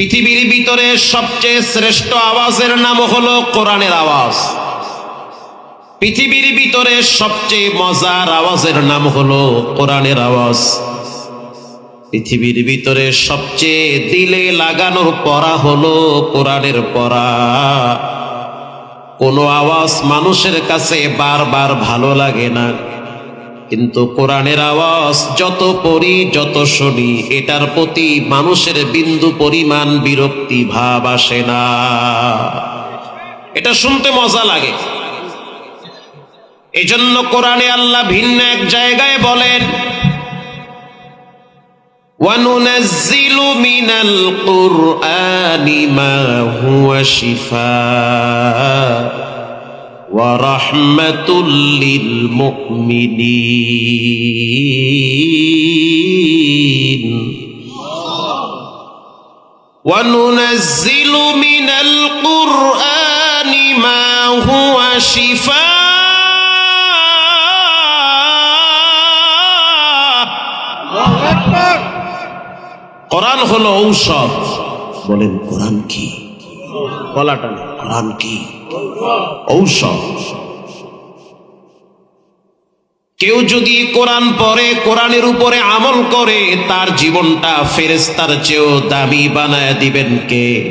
পৃথিবীর ভিতরে সবচেয়ে শ্রেষ্ঠ আওয়াজের নাম হলো কোরআনের আওয়াজ। পৃথিবীর ভিতরে সবচেয়ে মজার আওয়াজের নাম হলো কোরআনের আওয়াজ। পৃথিবীর ভিতরে সবচেয়ে দিলে লাগানোর পড়া হলো কোরআনের পড়া। কোনো আওয়াজ মানুষের কাছে বারবার ভালো লাগে না। কিন্তু কোরআনের আওয়াজ যত পড়ি যত শুনি এটার প্রতি মানুষের বিন্দু পরিমাণ বিরক্তি ভাব আসে না এটা শুনতে মজা লাগে এজন্য কোরআনে আল্লাহ ভিন্ন এক জায়গায় বলেন وننزل من القرآن ما هو شفاء ورحمة للمؤمنين وننزل من القرآن ما هو شفاء কোরআন হলো ঔষধ বলেন কোরআন কি বলাটা না, কি? ঔষধ। কেউ যদি কোরআন পড়ে কোরআনের উপরে আমল করে তার জীবনটা ফেরেস্তার চেয়েও দামি বানায় দিবেন কে?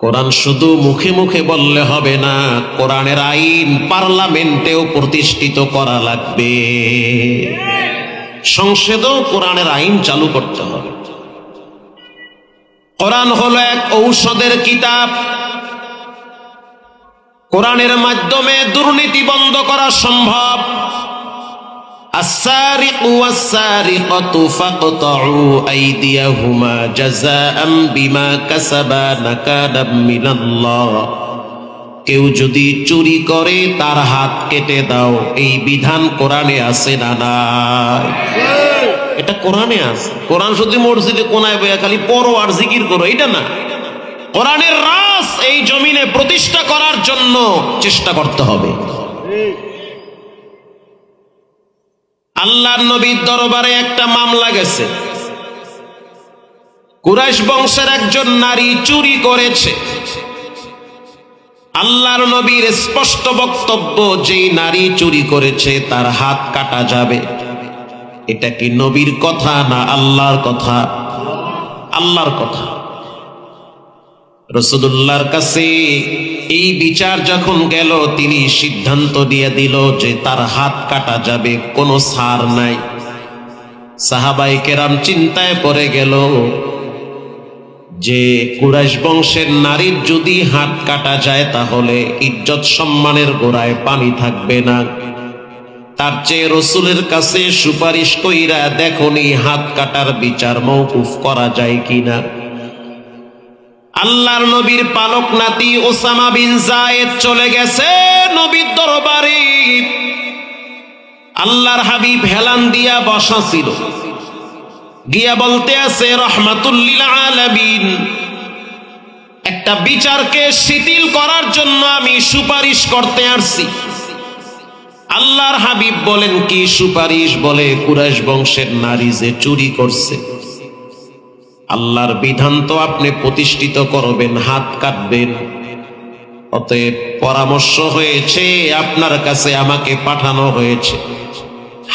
কোরআন শুধু মুখে মুখে বললে হবে না কোরআনের আইন পার্লামেন্টেও প্রতিষ্ঠিত করা লাগবে। সংসদেও কোরআনের আইন চালু করতে হবে। কোরআন হলো এক ঔষধের কিতাব কোরআনের মাধ্যমে দুর্নীতি বন্ধ করা সম্ভব السارق والسارقة فاقطعوا أيديهما جزاء بما كسبا نكالا من الله কেউ যদি চুরি করে তার হাত কেটে দাও এই বিধান কোরআনে আছে না নাই এটা কোরআনে আছে। কোরআন শুধু মসজিদে কোনায় বইয়া খালি পড়ো আর জিকির করো, এটা না। কোরআনের রাস এই জমিনে প্রতিষ্ঠা করার জন্য চেষ্টা করতে হবে। আল্লাহ নবীর দরবারে একটা মামলা গেছে। কুরাইশ বংশের একজন নারী চুরি করেছে। আল্লাহর নবীর স্পষ্ট বক্তব্য, যেই নারী চুরি করেছে তার হাত কাটা যাবে। এটা কি নবীর কথা না আল্লাহর কথা? আল্লাহর কথা। রসুদুল্লাহর কাছে এই বিচার যখন গেল, তিনি সিদ্ধান্ত দিয়ে দিল যে তার হাত কাটা যাবে, কোনো সার নাই। সাহাবাই কেরাম চিন্তায় পড়ে গেল যে কুরাইশ বংশের নারীর যদি হাত কাটা যায়, তাহলে ইজ্জত সম্মানের গোড়ায় পানি থাকবে না। তার চেয়ে রসুলের কাছে সুপারিশ কইরা দেখনি, হাত কাটার বিচার মৌকুফ করা যায় কিনা। আল্লাহর নবীর পালক নাতি ওসামা বিন জায়েদ চলে গেছে নবীর দরবারে। আল্লাহর হাবিব হেলান দিয়া বসা ছিল। গিয়া বলতে আছে, রহমাতুল্লিল আলামিন, একটা বিচারকে শিথিল করার জন্য আমি সুপারিশ করতে আসছি। আল্লাহর হাবিব বলেন, কি সুপারিশ বলে কুরাইশ বংশের নারী যে চুরি করছে? আল্লাহর বিধান তো আপনি প্রতিষ্ঠিত করবেন, হাত কাটবেন। অতএব পরামর্শ হয়েছে, আপনার কাছে আমাকে পাঠানো হয়েছে।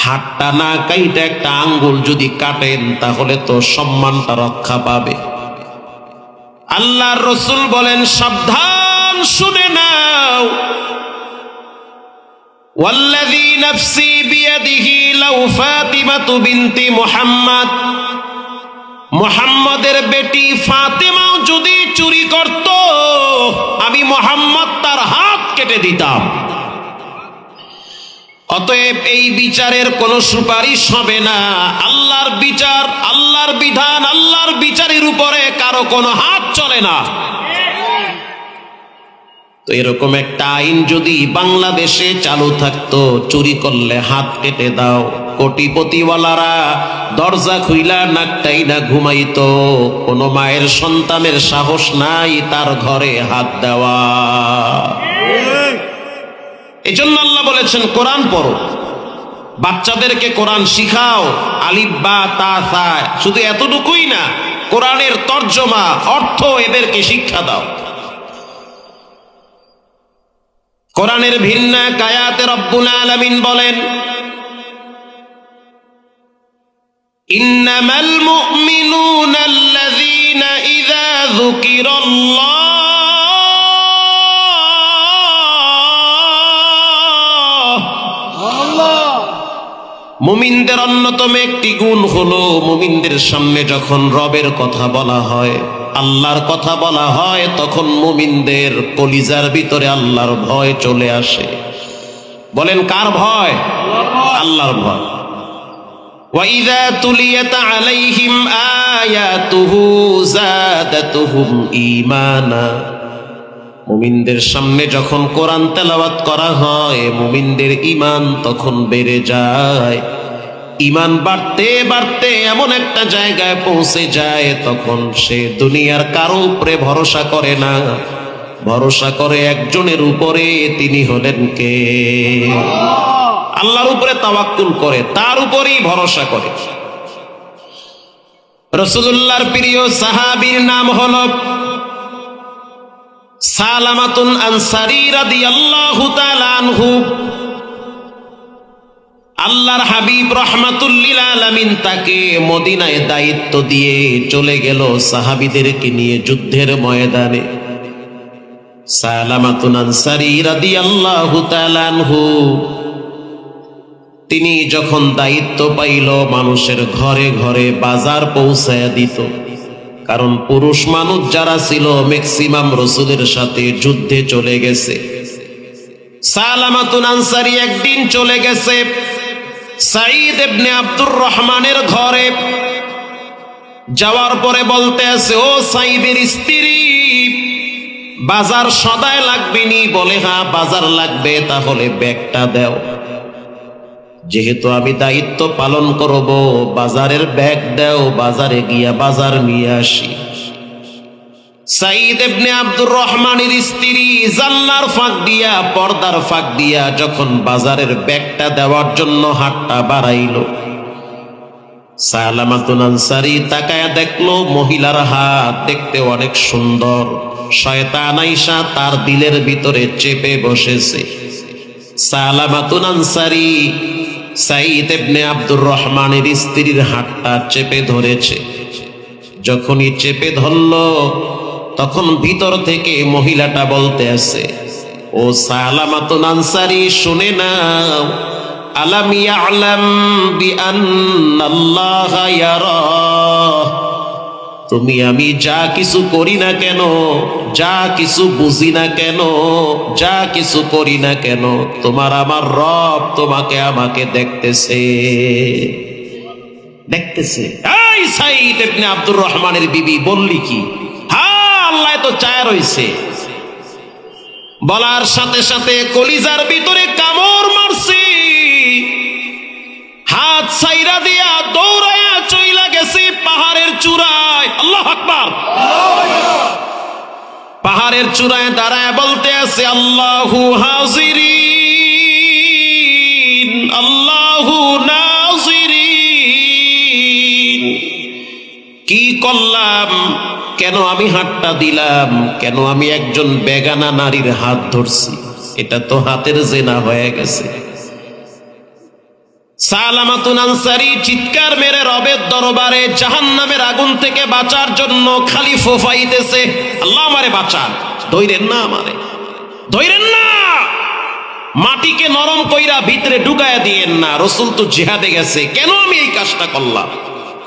হাতটা না কাইটা একটা আঙ্গুল যদি কাটেন, তাহলে তো সম্মানটা রক্ষা পাবে। আল্লাহর রসুল বলেন, সাবধান, শুনে নাও। والذي نفسي بيده لو فاطمة بنت محمد মোহাম্মদের বেটি ফাতেমাও যদি চুরি করত আমি মোহাম্মদ তার হাত কেটে দিতাম অতএব এই বিচারের কোনো সুপারিশ হবে না আল্লাহর বিচার আল্লাহর বিধান আল্লাহর বিচারের উপরে কারো কোনো হাত চলে না তো এরকম একটা আইন যদি বাংলাদেশে চালু থাকতো, চুরি করলে হাত কেটে দাও। কোটিপতিওয়ালারা দরজা খুইলা নাকটাই না ঘুমাইতো। কোনো মায়ের সন্তানের সাহস নাই তার ঘরে হাত দেওয়া। এই জন্য আল্লাহ বলেছেন, কোরআন পড়ো। বাচ্চাদেরকে কোরআন শিখাও। আলিব্বা তা শুধু এতটুকুই না, কোরআনের তর্জমা, অর্থ এদেরকে শিক্ষা দাও। কোরআনের ভিন্ন কায়াতে রব্বুল আলমিন বলেন মুমিনদের অন্যতম একটি গুণ হলো মুমিনদের সামনে যখন রবের কথা বলা হয়। আল্লাহর কথা বলা হয় তখন মুমিনদের কলিজার ভিতরে আল্লাহর ভয় চলে আসে বলেন কার ভয় আল্লাহর ভয় وَإِذَا تُلِيَتْ عَلَيْهِمْ آيَاتُهُ زَادَتْهُمْ ঈমানা মুমিনদের সামনে যখন কোরআন তেলাওয়াত করা হয় মুমিনদের ইমান তখন বেড়ে যায় ইমান বাড়তে বাড়তে এমন একটা জায়গায় পৌঁছে যায়, তখন সে দুনিয়ার কারও উপরে ভরসা করে না। ভরসা করে একজনের উপরে, তিনি হলেন কে? আল্লাহর উপরে তাওয়াক্কুল করে, তার উপরেই ভরসা করে। রসুল্লাহর প্রিয় সাহাবীর নাম হলো সালামাতুন আনসারি রাদিয়াল্লাহু তাআলা আনহু। আল্লাহর হাবিব রহমাতুল্লিল আলামিন তাকে মদিনায় দায়িত্ব দিয়ে চলে গেল সাহাবিদেরকে নিয়ে যুদ্ধের ময়দানে। সালামাতুন আনসারি রাদিয়াল্লাহু তাআলা আনহু, তিনি যখন দায়িত্ব পাইল, মানুষের ঘরে ঘরে বাজার পৌঁছায়া দিত। কারণ পুরুষ মানুষ যারা ছিল ম্যাক্সিমাম রসুলের সাথে যুদ্ধে চলে গেছে। সালামাতুন আনসারি একদিন চলে গেছে সাঈদ ইবনে আব্দুর রহমানের ঘরে যাওয়ার পরে বলতে আছে ও সাইদের স্ত্রী, বাজার সদায় লাগবে নি? বলে হ্যাঁ বাজার লাগবে, তাহলে ব্যাগটা দাও। যেহেতু আমি দায়িত্ব পালন করব, বাজারের ব্যাগ দাও, বাজারে গিয়া বাজার নিয়ে আসি। ফাঁক দিয়া, পর্দার ফাঁক দিয়া যখন বাজারের ব্যাগটা দেওয়ার জন্য হাতটা আনসারি দেখল মহিলার হাত দেখতে অনেক সুন্দর। শয়তান আইসা তার দিলের ভিতরে চেপে বসেছে। সালামাতুন আনসারি সাইদ এবনে আব্দুর রহমানের স্ত্রীর হাতটা চেপে ধরেছে। যখনই চেপে ধরল তখন ভিতর থেকে মহিলাটা বলতে আছে, ও সালামাতুন আনসারি, শুনে নাও। আলাম ইয়ালাম বিআন্নাল্লাহ ইয়ারা। তুমি আমি যা কিছু করি না কেন, যা কিছু বুঝি না কেন, যা কিছু করি না কেন, তোমার আমার রব তোমাকে আমাকে দেখতেছে। দেখতেছে। আব্দুর রহমানের বিবি বললি কি? আল্লাহ তো চায় রইছে। বলার সাথে সাথে কলিজার ভিতরে কামড় মারছি। হাত সাইরা দিয়া দৌড়ায়া চইলা গেছি পাহাড়ের চূড়ায়। আল্লাহ আকবার। পাহাড়ের চূড়ায় দাঁড়ায় বলতে আছে, আল্লাহু হাজিরিন, আল্লাহু নাজিরিন। কি করলাম? কেন আমি হাতটা দিলাম? কেন আমি একজন বেগানা নারীর হাত ধরছি? এটা তো হাতের জেনা হয়ে গেছে। চিৎকার মেরে রবের দরবারে জাহান্নামের আগুন থেকে বাঁচার জন্য খালি ফোফাইতেছে। আল্লাহ আমারে বাঁচান। ধৈরেন না আমারে। ধৈরেন না! মাটিকে নরম কইরা ভিতরে ঢুকায়া দিয়েন না। রসুল তো জিহাদে গেছে। কেন আমি এই কাজটা করলাম?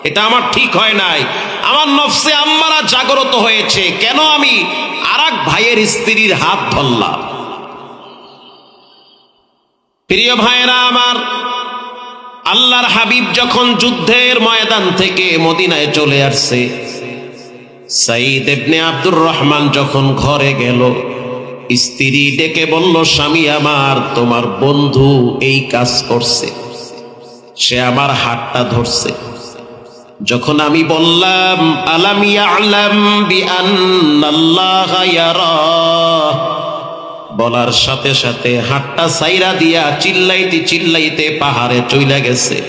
এটা আমার ঠিক হয় নাই। আমার নফসে আম্মারা জাগ্রত হয়েছে। কেন আমি আর ভাইয়ের স্ত্রীর হাত ধরলাম? প্রিয় ভাইয়েরা আমার, আল্লাহর হাবিব যখন যুদ্ধের ময়দান থেকে মদিনায় চলে আসছে সাইদ এবনে আব্দুর রহমান যখন ঘরে গেল, স্ত্রী ডেকে বলল, স্বামী আমার, তোমার বন্ধু এই কাজ করছে। সে আমার হাতটা ধরছে। যখন আমি বললাম, আলাম ইয়ালাম বিআন্নাল্লাহ ইয়ারা? বলার সাথে সাথে হাতটা সাইরা দিয়া চিল্লাইতে চিল্লাইতে পাহাড়ে চইলা গেছে।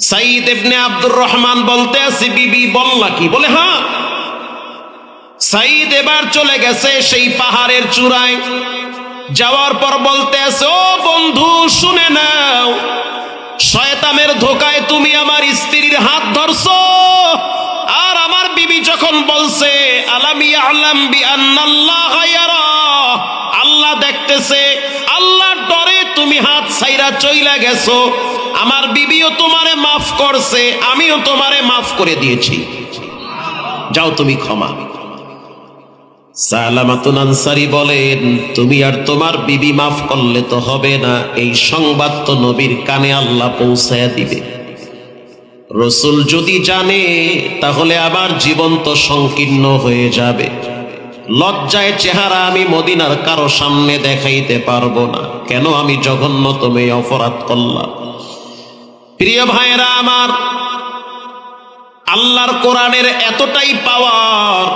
সাইদ ইবনে আব্দুর রহমান বলতে আছি, বিবি, বললা কি? বলে হ্যাঁ। সাইদ এবার চলে গেছে সেই পাহাড়ের চূড়ায়। যাওয়ার পর বলতে আছে, ও বন্ধু, শুনে নাও। শয়তানের ধোকায় তুমি আমার স্ত্রীর হাত ধরছো। আর আমার বিবি যখন বলছে, আলামি আলাম বি আন্নাল্লাহ আল্লাহ দেখতেছে, আল্লাহর ডরে তুমি হাত ছাইরা চইলা গেছো। আমার বিবিও তোমারে মাফ করছে, আমিও তোমারে মাফ করে দিয়েছি। যাও তুমি ক্ষমা। সালামাতুন আনসারি বলেন, তুমি আর তোমার বিবি মাফ করলে তো হবে না। এই সংবাদ তো নবীর কানে আল্লাহ দিবে। রসুল যদি জানে, তাহলে আবার জীবন তো সংকীর্ণ হয়ে যাবে। লজ্জায় চেহারা আমি মদিনার কারও সামনে দেখাইতে পারব না। কেন আমি জঘন্যতম অপরাধ করলাম? প্রিয় ভাইরা আমার, আল্লাহর কোরআনের এতটাই পাওয়ার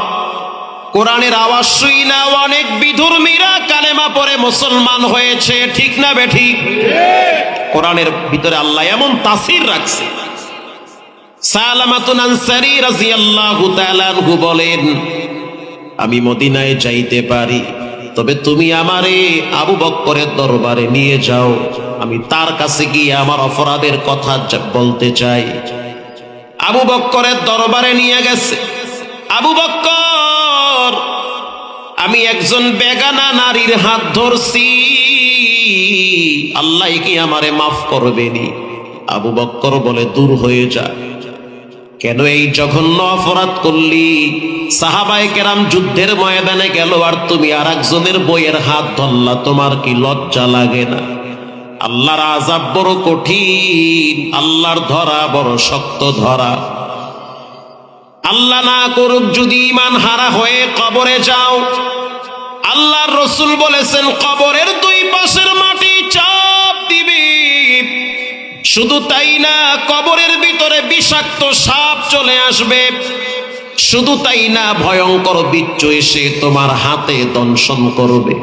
কোরআনের আওয়াজ শুই না অনেক বিধর্মীরা কালেমা পরে মুসলমান হয়েছে, ঠিক না বেঠিক কোরআনের ভিতরে আল্লাহ এমন তাসির রাখছে। আমি মদিনায় যাইতে পারি, তবে তুমি আমারে আবু বক্করের দরবারে নিয়ে যাও। আমি তার কাছে গিয়ে আমার অপরাধের কথা বলতে চাই। আবু বক্করের দরবারে নিয়ে গেছে। আবু বক্কর! আমি একজন বেগানা নারীর হাত ধরছি। আল্লাহ কি আমারে মাফ করবেনি আবু বক্কর বলে, দূর হয়ে যা। কেন এই জঘন্য অপরাধ করলি? সাহাবাই কেরাম যুদ্ধের ময়দানে গেল আর তুমি আর একজনের বইয়ের হাত ধরলা। তোমার কি লজ্জা লাগে না? আল্লাহর আজাব বড় কঠিন। আল্লাহর ধরা বড় শক্ত ধরা। আল্লাহ না করুক যদি ইমান হারা হয়ে কবরে যাও। আল্লাহর রসুল বলেছেন, কবরের দুই পাশের মাটি চাপ দিবি। শুধু তাই না, কবরের ভিতরে বিষাক্ত সাপ চলে আসবে। শুধু তাই না, ভয়ঙ্কর বিচ্ছু এসে তোমার হাতে দংশন করবে।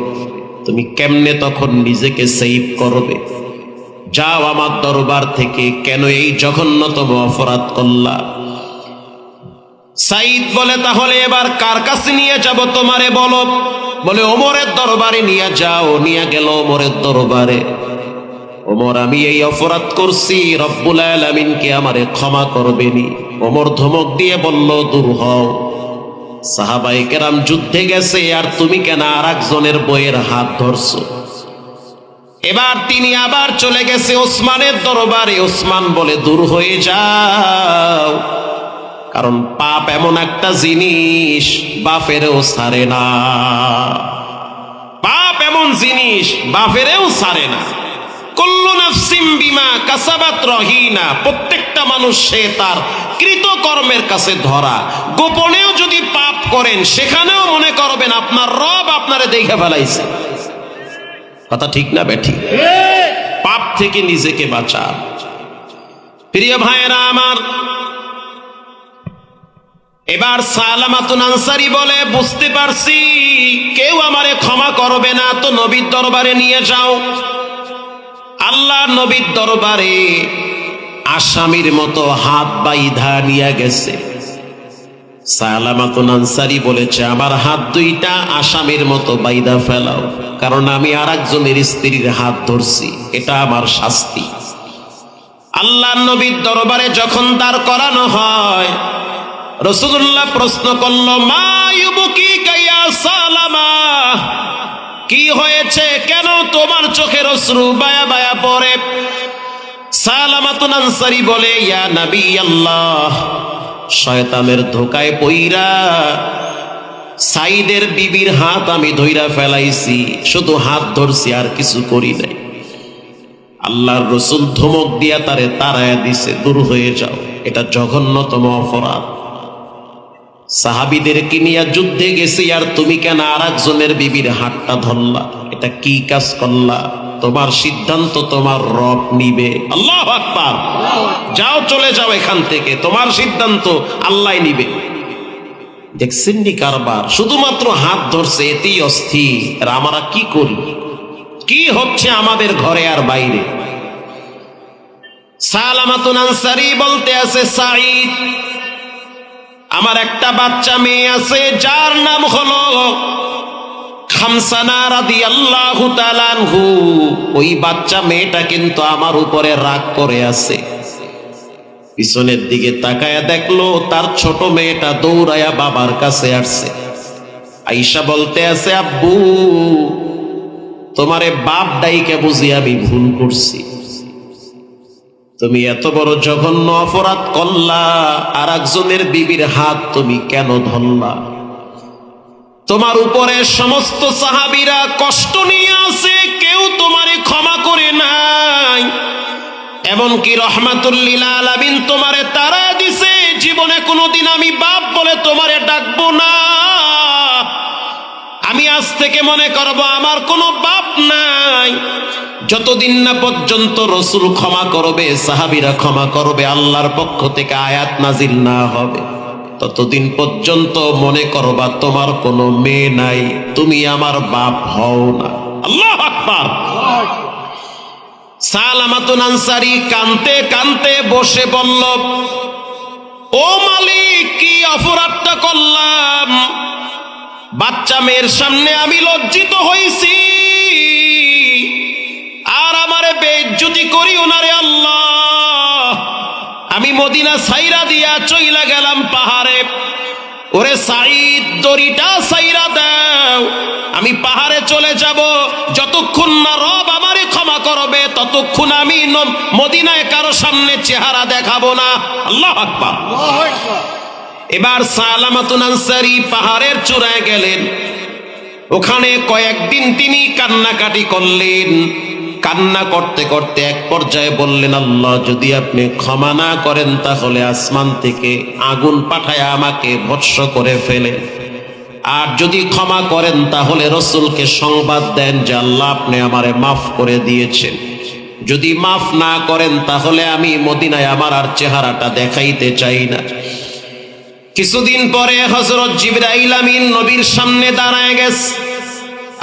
তুমি কেমনে তখন নিজেকে সেভ করবে? যাও আমার দরবার থেকে, কেন এই জঘন্যতম অপরাধ করলা? সাইদ বলে, তাহলে এবার কার কাছে নিয়ে যাব তোমারে বলো? বলে, ওমরের দরবারে নিয়ে যাও। নিয়ে গেল ওমরের দরবারে। ওমর, আমি এই অপরাধ করছি, রব্বুল আলামিনকে আমারে ক্ষমা করবেনি। ওমর ধমক দিয়ে বলল, দূর হও। সাহাবাই কেরাম যুদ্ধে গেছে, আর তুমি কেন আর একজনের বইয়ের হাত ধরছো? এবার তিনি আবার চলে গেছে ওসমানের দরবারে। ওসমান বলে, দূর হয়ে যাও। কারণ পাপ এমন একটা জিনিস বাপেরও সারে না। পাপ এমন জিনিস বাপেরেও সারে না। প্রত্যেকটা মানুষ সে তার কৃতকর্মের কাছে ধরা। গোপনেও যদি পাপ করেন সেখানেও মনে করবেন আপনার রব আপনারে দেখে ফেলাইছে। কথা ঠিক না বেঠি পাপ থেকে নিজেকে বাঁচা প্রিয় ভাইয়েরা আমার এবার সালামাতুন আনসারি বলে, বুঝতে পারছি, কেউ আমারে ক্ষমা করবে না, তো নবীর দরবারে নিয়ে যাও। আল্লাহ নবীর দরবারে আসামির মতো হাত বাইধা নিয়ে গেছে। সালামাতুন আনসারি বলেছে, আমার হাত দুইটা আসামির মতো বাইদা ফেলাও, কারণ আমি আর একজনের স্ত্রীর হাত ধরছি, এটা আমার শাস্তি। আল্লাহ নবীর দরবারে যখন দাঁড় করানো হয় রসুল্লাহ প্রশ্ন করল সালামা? কি হয়েছে? কেন তোমার চোখের অশ্রু বায়া বায়া পড়ে? সালামাতুন বলে, ইয়া নবী আল্লাহ শয়তানের ধোকায় পইরা সাইদের বিবির হাত আমি ধইরা ফেলাইছি, শুধু হাত ধরছি, আর কিছু করি নাই। আল্লাহর রসুল ধমক দিয়া তারে তারায়া দিছে, দূর হয়ে যাও, এটা জঘন্যতম অপরাধ। সাহাবিদেরকে নিয়ে যুদ্ধে গেছি, আর তুমি কেন আর একজনের বিবির হাতটা ধরলা? এটা কি কাজ করলা? তোমার সিদ্ধান্ত তোমার রব নিবে। আল্লাহ যাও, চলে যাও এখান থেকে। তোমার সিদ্ধান্ত আল্লাহ নিবে। দেখছেন নি কারবার? শুধুমাত্র হাত ধরছে, এতেই অস্থির। আমরা কি করি? কি হচ্ছে আমাদের ঘরে আর বাইরে? সালামাতুন আনসারি বলতে আছে, সাঈদ আমার একটা বাচ্চা মেয়ে আছে, যার নাম হলো ওই বাচ্চা মেয়েটা কিন্তু আমার উপরে রাগ করে আছে। পিছনের দিকে তাকায়া দেখল, তার ছোট মেয়েটা দৌড়ায়া বাবার কাছে আসছে। আইসা বলতে আছে, আব্বু, তোমারে বাপ ডাইকে বুঝি আমি ভুল করছি। তুমি এত বড় জঘন্য অপরাধ করলা আর একজনের বিবির হাত তুমি কেন ধরলা? তোমার উপরে সমস্ত সাহাবিরা কষ্ট নিয়ে আছে, কেউ তোমারে ক্ষমা করে নাই। এমনকি রহমাতুল্লিল আলামিন তোমারে তারা দিছে, জীবনে কোনোদিন আমি বাপ বলে তোমারে ডাকবো না। আমি আজ থেকে মনে করব, আমার কোনো বাপ নাই। যতদিন না পর্যন্ত রসুল ক্ষমা করবে, সাহাবিরা ক্ষমা করবে, আল্লাহর পক্ষ থেকে আয়াত নাজিল না হবে। ততদিন পর্যন্ত মনে করবা, তোমার কোনো মেয়ে নাই, তুমি আমার বাপ হও না। আল্লাহ আকবার। সালামাতুন আনসারি কানতে কানতে বসে বলল, ও মালিক, কি অপরাধটা করলাম? বাচ্চা মেয়ের সামনে আমি লজ্জিত হয়েছি আর আমারে বেজ্জুতি করি ওনারে আল্লাহ। আমি মদিনা সাইরা দিয়া চইলা গেলাম পাহাড়ে। ওরে সাইদ দড়িটা সাইরা দাও। আমি পাহাড়ে চলে যাব। যতক্ষণ না রব আমারে ক্ষমা করবে, ততক্ষণ আমি মদিনায় কারও সামনে চেহারা দেখাবো না। আল্লাহ আকবার। এবার সালামাতুন আনসারি পাহাড়ের চূড়ায় গেলেন। ওখানে কয়েকদিন তিনি কান্নাকাটি করলেন। কান্না করতে করতে এক পর্যায়ে বললেন, আল্লাহ, যদি আপনি ক্ষমা না করেন, তাহলে আসমান থেকে আগুন পাঠায় আমাকে ভৎস করে ফেলে। আর যদি ক্ষমা করেন, তাহলে রসুলকে সংবাদ দেন যে আল্লাহ আপনি আমারে মাফ করে দিয়েছেন। যদি মাফ না করেন, তাহলে আমি মদিনায় আমার আর চেহারাটা দেখাইতে চাই না। কিছুদিন পরে হজরত জিবরাইল আমিন নবীর সামনে দাঁড়ায় গেছে।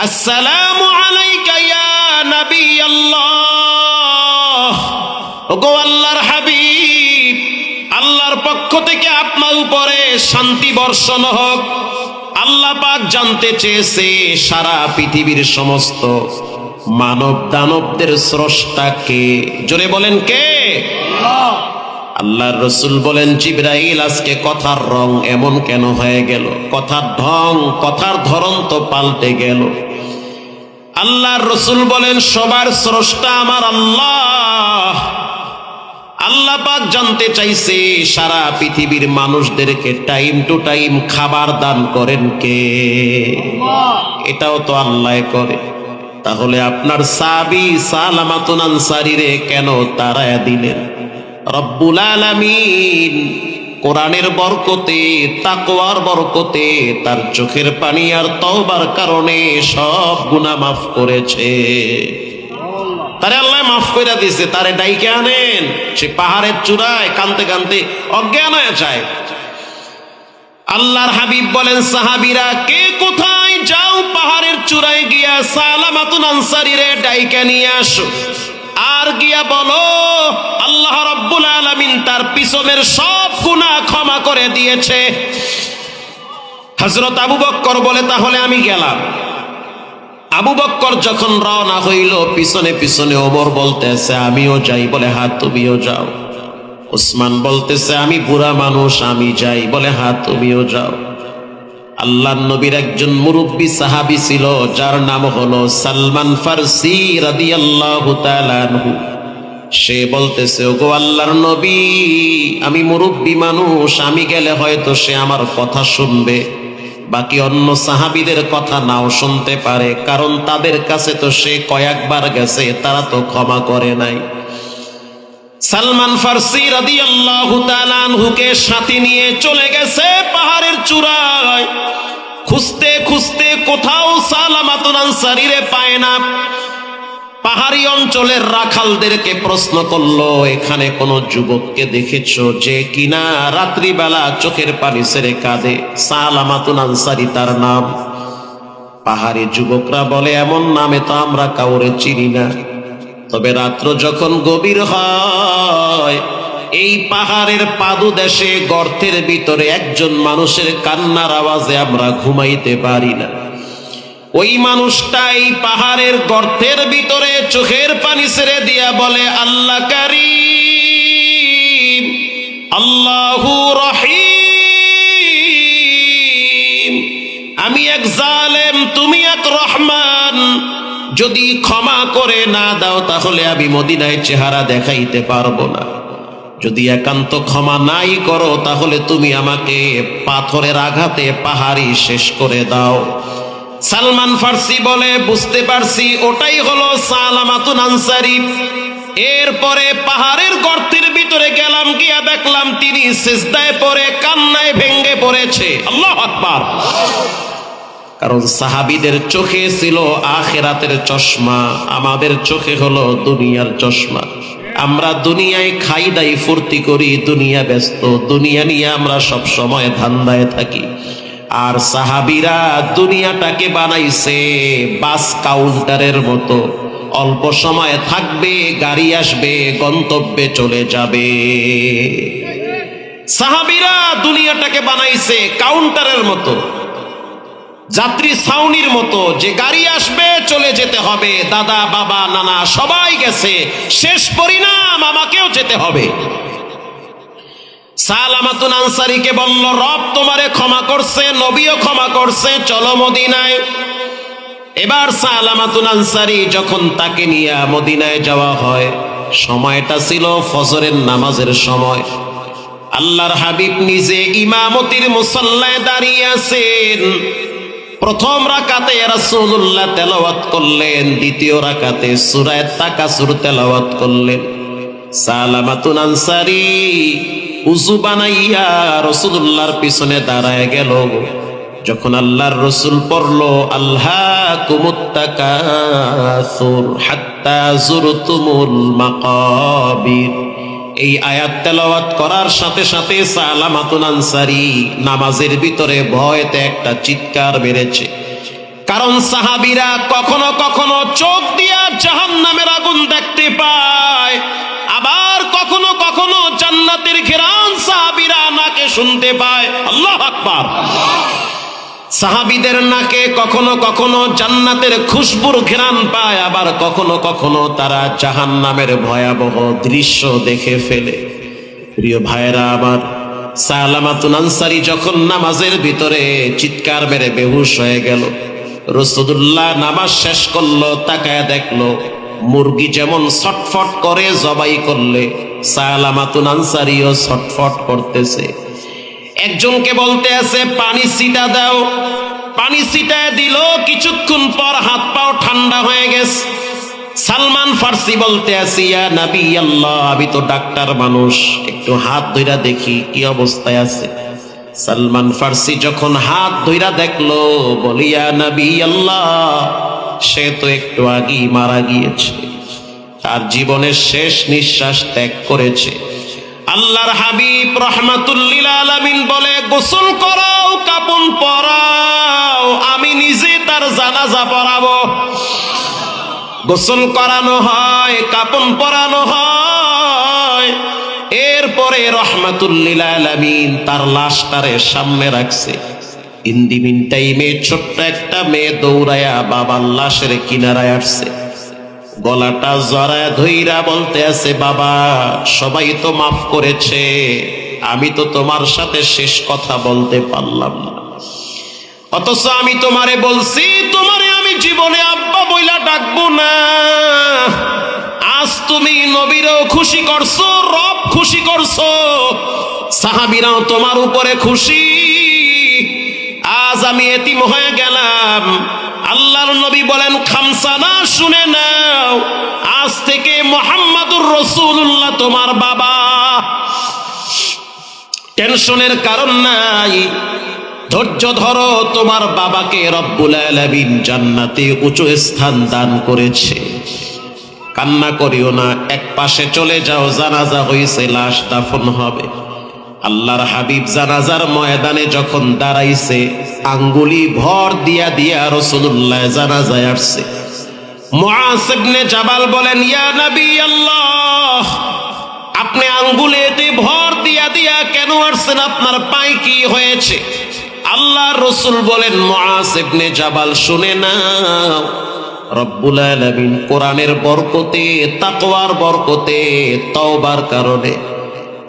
আসসালামু আলাইকা ইয়া নবী আল্লাহ ওগো আল্লাহর হাবিব, আল্লাহর পক্ষ থেকে আপনার উপরে শান্তি বর্ষণ হোক। আল্লাহ পাক জানতে চেয়েছে সারা পৃথিবীর সমস্ত মানব দানবদের স্রষ্টা কে? জোরে বলেন কে? আল্লাহর রসুল বলেন, জিব্রাইল, আজকে কথার রং এমন কেন হয়ে গেল? কথার ঢং, কথার ধরন তো পাল্টে গেল। আল্লাহর রসুল বলেন, সবার স্রষ্টা আমার আল্লাহ। আল্লাহ পাক জানতে চাইছে, সারা পৃথিবীর মানুষদেরকে টাইম টু টাইম খাবার দান করেন কে? এটাও তো আল্লাহ করে। তাহলে আপনার সাবি সালামাতুন আনসারিরে কেন তারায়া দিলেন? রব্বুল আলামিন কোরআনের বরকতে, তাকওয়ার বরকতে, তার চোখের পানি আর তওবার কারণে সব গুনাহ মাফ করেছে। তারে আল্লাহ মাফ করে দিছে, তারে ডাইকে আনেন। সে পাহাড়ের চূড়ায় কানতে কানতে অজ্ঞান হয়ে যায়। আল্লাহর হাবিব বলেন, সাহাবিরা, কে কোথায় যাও পাহাড়ের চূড়ায় গিয়া সালামাতুন আনসারিরে ডাইকা নিয়ে আসো? গিয়া বলো, আল্লাহ রব্বুল আলামিন তার পিছনের সব গুনাহ ক্ষমা করে দিয়েছে। হযরত আবু বক্কর বলে, তাহলে আমি গেলাম। আবু বক্কর যখন রওনা হইল, পিছনে পিছনে ওমর বলতেছে, আমিও যাই। বলে হাত তুমিও যাও। উসমান বলতেছে, আমি বুড়া মানুষ, আমি যাই। বলে হাত তুমিও যাও। আল্লাহ নবীর একজন মুরব্বী সাহাবি ছিল, যার নাম হলো সালমান ফারসি তাআলা আনহু। সে বলতেছে, ওগো আল্লাহর নবী, আমি মুরব্বী মানুষ, আমি গেলে হয়তো সে আমার কথা শুনবে। বাকি অন্য সাহাবিদের কথা নাও শুনতে পারে, কারণ তাদের কাছে তো সে কয়েকবার গেছে, তারা তো ক্ষমা করে নাই। সালমান ফার্সি রাদিয়াল্লাহু তাআলা আনহুকে সাথে নিয়ে চলে গেছে পাহাড়ের চূড়ায়। খুঁজতে খুঁজতে কোথাও সালামাতুন আনসারিরে পায় না। পাহাড়ি অঞ্চলের রাখালদেরকে প্রশ্ন করল, এখানে কোনো যুবককে দেখেছ যে কিনা রাত্রিবেলা চোখের পানি ছেড়ে কাঁদে? সালামাতুন আনসারি তার নাম। পাহাড়ি যুবকরা বলে, এমন নামে তো আমরা কাউরে চিনি না। তবে রাত্র যখন গভীর হয়, এই পাহাড়ের পাদুদেশে গর্তের ভিতরে একজন মানুষের কান্নার আওয়াজে আমরা ঘুমাইতে পারি না। ওই মানুষটা এই পাহাড়ের গর্তের ভিতরে চোখের পানি ছেড়ে দিয়া বলে, আল্লাহ কারিম, আল্লাহু রহিম, আমি এক জালেম, তুমি এক রহমান যদি ক্ষমা করে না দাও, তাহলে আমি মদিনায় চেহারা দেখাইতে পারব না। যদি একান্ত ক্ষমা নাই করো, তাহলে তুমি আমাকে পাথরের আঘাতে পাহাড়ি শেষ করে দাও। সালমান ফার্সি বলে, বুঝতে পারছি, ওটাই হলো সালামাতুন আনসারি। এরপরে পাহাড়ের গর্তের ভিতরে গেলাম, গিয়া দেখলাম তিনি সিজদায় পড়ে, কান্নায় ভেঙ্গে পড়েছে। আল্লাহ আকবার! কারণ সাহাবিদের চোখে ছিল আখেরাতের চশমা, আমাদের চোখে হলো দুনিয়ার চশমা। আমরা দুনিয়ায় খাই দাই ফুর্তি করি, দুনিয়া ব্যস্ত, দুনিয়া নিয়ে আমরা সব সময় ধান্দায় থাকি। আর সাহাবিরা দুনিয়াটাকে বানাইছে বাস কাউন্টারের মতো। অল্প সময় থাকবে, গাড়ি আসবে, গন্তব্যে চলে যাবে। সাহাবিরা দুনিয়াটাকে বানাইছে কাউন্টারের মতো। যাত্রী ছাউনির মতো, যে গাড়ি আসবে, চলে যেতে হবে। দাদা, বাবা, নানা, সবাই গেছে। শেষ পরিণাম, আমাকেও যেতে হবে। সালামাতুন আনসারিকে বলল, রব তোমারে ক্ষমা করছে, নবীও ক্ষমা করছে, চলো মদিনায়। এবার সালামাতুন আনসারি যখন তাকে নিয়ে মদিনায় যাওয়া হয়, সময়টা ছিল ফজরের নামাজের সময়। আল্লাহর হাবিব নিজে ইমামতির মুসল্লায় দাঁড়িয়ে আছেন। প্রথম রাকাতে রাসূলুল্লাহ তেলাওয়াত করলেন, দ্বিতীয় রাকাতে সূরা তাকাসুর তেলাওয়াত করলেন। সালামাতুন আনসারি উজু বানাইয়া রাসূলুল্লাহর পিছনে দাঁড়ায় গেল। যখন আল্লাহর রসুল পড়ল আল্লাহ কুমুত্তাকাসুর হাত্তা জুরতুমুল মাকাবির। এই আয়াত তেলাওয়াত করার সাথে সাথে সালামাতুন আনসারি নামাজের ভিতরে ভয়তে একটা চিৎকার বেড়েছে। কারণ সাহাবিরা কখনো কখনো চোখ দিয়া জাহান নামের আগুন দেখতে পায়, আবার কখনো কখনো জান্নাতের ঘেরান সাহাবিরা নাকে শুনতে পায়। আল্লাহ আকবার। সাহাবিদের নাকে কখনো কখনো জান্নাতের খুশবুর ঘেরান পায়, আবার কখনো কখনো তারা জাহান নামের ভয়াবহ দৃশ্য দেখে ফেলে। প্রিয় ভাইরা আবার সালামাতুন আনসারি যখন নামাজের ভিতরে চিৎকার মেরে বেহুশ হয়ে গেল, রসুদুল্লাহ নামাজ শেষ করল, তাকায় দেখল, মুরগি যেমন ছটফট করে জবাই করলে, সালামাতুন আনসারিও ছটফট করতেছে। একজনকে বলতে আছে, পানি সিটা দাও। পানি সিটায় দিল, কিছুক্ষণ পর হাত পাও ঠান্ডা হয়ে গেছে। সালমান ফার্সি বলতে আছি নবী আল্লাহ, আমি তো ডাক্তার মানুষ। একটু হাত ধইরা দেখি কি অবস্থায় আছে। সালমান ফার্সি যখন হাত ধইরা দেখল বলিয়া নবী আল্লাহ, সে তো একটু আগেই মারা গিয়েছে। তার জীবনের শেষ নিঃশ্বাস ত্যাগ করেছে। আল্লাহর হাবিব রহমাতুল্লিল আলামিন বলে, গোসল করাও কাপন পরাও, আমি নিজে তার জানাজা পরাবো গোসল করানো হয় কাপন পরানো হয়। এরপরে রহমাতুল্লিল আলামিন তার লাশটারে সামনে রাখছে। ইন্দিমিন টাইমে ছোট্ট একটা মেয়ে দৌড়ায়া বাবার লাশের কিনারায় আসছে। গলাটা জড়ায় ধৈরা বলতে আছে বাবা, সবাই তো মাফ করেছে। আমি তো তোমার সাথে শেষ কথা বলতে পারলাম না। অথচ আমি তোমারে বলছি, তোমারে আমি জীবনে আব্বা বইলা ডাকবো না। আজ তুমি নবীরও খুশি করছ, রব খুশি করছ, সাহাবিরাও তোমার উপরে খুশি। আজ আমি এতিম হয়ে গেলাম আল্লাহর নবী বলেন, খামসানা শুনে নাও, আজ থেকে মোহাম্মদুর রসুল্লাহ তোমার বাবা। টেনশনের কারণ নাই। ধৈর্য ধরো, তোমার বাবাকে রব্বুল আলামিন জান্নাতে উঁচু স্থান দান করেছে। কান্না করিও না এক পাশে চলে যাও, জানাজা হয়েছে লাশ দাফন হবে। আল্লাহর হাবিব জানাজার ময়দানে যখন দাঁড়াইছে, আঙ্গুলি ভর দিয়া দিয়া রসুল্লাহ জানাজায় আসছে। মুআজ জাবাল বলেন, ইয়া নবী আল্লাহ, আপনি আঙ্গুলেতে ভর দিয়া দিয়া কেন আসছেন? আপনার পায়ে কি হয়েছে? আল্লাহ রসুল বলেন, মুআজ ইবনে জাবাল, শুনে নাও। রব্বুল আলামিন কোরআনের বরকতে, তাকওয়ার বরকতে, তওবার কারণে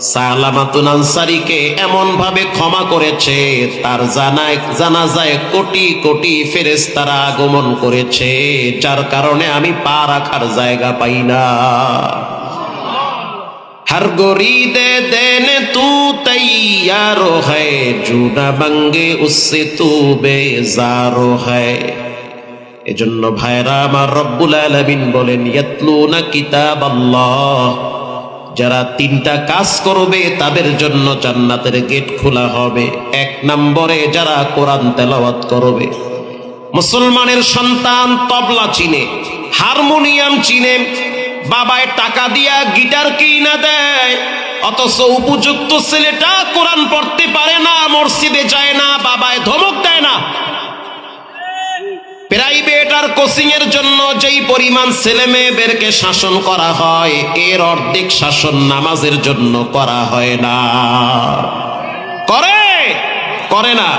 সালামাতুন আনসারিকে এমন ভাবে ক্ষমা করেছে, তার জানায় জানা যায় কোটি কোটি ফেরেশতারা আগমন করেছে, যার কারণে আমি পা রাখার জায়গা পাই না। ہر گوری دے তু تو تیارو ہے جونا بنگے اس سے تو বেজারো ہے এজন্য ভাইরা, আমার রব্বুল আলামিন বলেন, ইয়াতলুনা কিতাব আল্লাহ যারা তিনটা কাজ করবে, তাদের জন্য জান্নাতের গেট খোলা হবে। এক নম্বরে যারা কোরআন তেলাওয়াত করবে। মুসলমানের সন্তান তবলা চিনে, হারমোনিয়াম চিনে, বাবায় টাকা দিয়া গিটার কিনা দেয়, অথচ উপযুক্ত ছেলেটা কোরআন পড়তে পারে না, মসজিদে যায় না, বাবায় ধমক দেয় না। প্রাইভেট আর কোচিং এর জন্য যেই পরিমাণ ছেলে মেয়েদেরকে শাসন করা হয়, এর অর্ধেক শাসন নামাজের জন্য করা হয় না। করে? করে না।